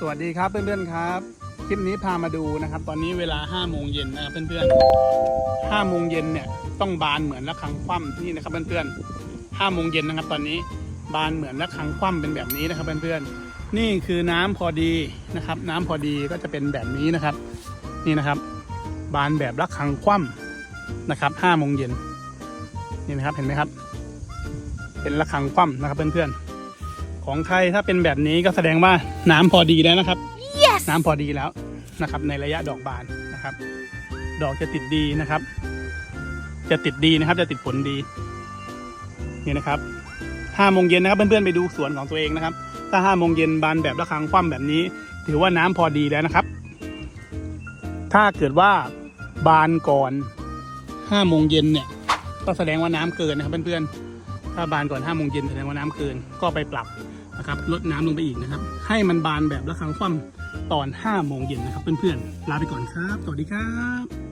สวัสดีครับเพื่อนๆครับ คลิปนี้พามาดูนะครับ ตอนนี้เวลา5โมงเย็นนะครับเพื่อนๆ5โมงเย็นเนี่ยต้องบานเหมือนระฆังคว่ำนี่นะครับเพื่อนๆ5โมงเย็นนะครับ ตอนนี้บานเหมือนระฆังคว่ำเป็นแบบนี้นะครับเพื่อนๆนี่คือน้ำพอดีนะครับ น้ำพอดีก็จะเป็นแบบนี้นะครับ นี่นะครับ บานแบบระฆังคว่ำนะครับ5โมงเย็นนี่นะครับเห็นไหมครับ เป็นระฆังคว่ำนะครับเพื่อนๆ ของไทยถ้าเป็นแบบนี้ก็แสดงว่าน้ำพอดีแล้วนะครับ yes น้ำพอดีแล้วนะครับ ในระยะดอกบานนะครับ ดอกจะติดดีนะครับ จะติดดีนะครับ จะติดผลดีนี่นะครับห้าโมงเย็นนะครับ เพื่อนๆไปดูสวนของตัวเองนะครับ ถ้าห้าโมงเย็นบานแบบระฆังคว่ำแบบนี้ ถือว่าน้ำพอดีแล้วนะครับ ถ้าเกิดว่าบานก่อนห้าโมงเย็นเนี่ย ก็แสดงว่าน้ำเกินนะครับเพื่อนๆ ถ้าบานก่อนห้าโมงเย็นแสดงว่าน้ำเกินก็ไปปรับนะครับลดน้ำลงไปอีกนะครับ ให้มันบานแบบระฆังคว่ำตอน5โมงเย็นนะครับเพื่อนๆลาไปก่อนครับสวัสดีครับ